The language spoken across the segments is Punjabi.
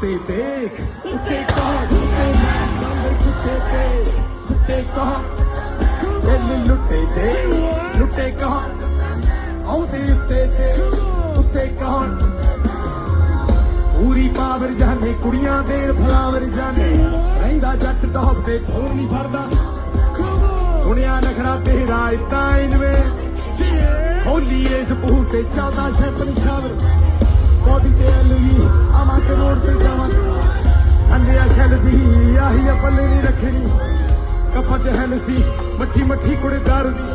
ਕੁੱਤੇ ਤੇ ਕੁੱਤੇ ਕਹਾ ਕੁੱਤੇ ਜਾਂਦੇ ਕੁੱਤੇ ਤੇ ਕੁੱਤੇ ਕਹਾ। ਦਿਲ ਲੁੱਟੇ ਤੇ ਲੁੱਟੇ ਕਹਾ। ਆਉਂਦੇ ਉੱਤੇ ਤੇ ਕੁੱਤੇ ਕਹਾ। ਪੂਰੀ ਪਾਵਰ ਜਾਣੇ ਕੁੜੀਆਂ ਦੇ ਫਲਾਵਰ ਜਾਣੇ ਰਹਿੰਦਾ ਜੱਟ ਟੌਪ ਤੇ ਫੋਨ ਨਹੀਂ ਫੜਦਾ ਸੁਣਿਆ ਨਖਰਾ, ਤੇਰਾ ਇਤਾਂ ਇਨਵੇ। ਹੋਲੀ ਇਸ ਬੂਹ ਤੇ ਚਾਦਾ ਸ਼ੈਪਨ ਸ਼ਾਵਰ। ਬੋਡੀ ਤੇ ਅਲਵੀ ਪੱਲੇ ਨਹੀਂ ਰੱਖਣੀ। ਕੱਪਾਂ ਚ ਹੈਨਸੀ ਮੱਠੀ ਮੱਠੀ ਕੁੜੇ ਦਾਰੂ ਦੀ।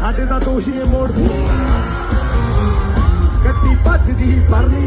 ਸਾਡੇ ਦਾ ਦੋਸ਼ੀ ਨੇ ਮੋੜ ਦੀ ਗੱਡੀ ਭੱਜਦੀ ਪਰ ਨਹੀਂ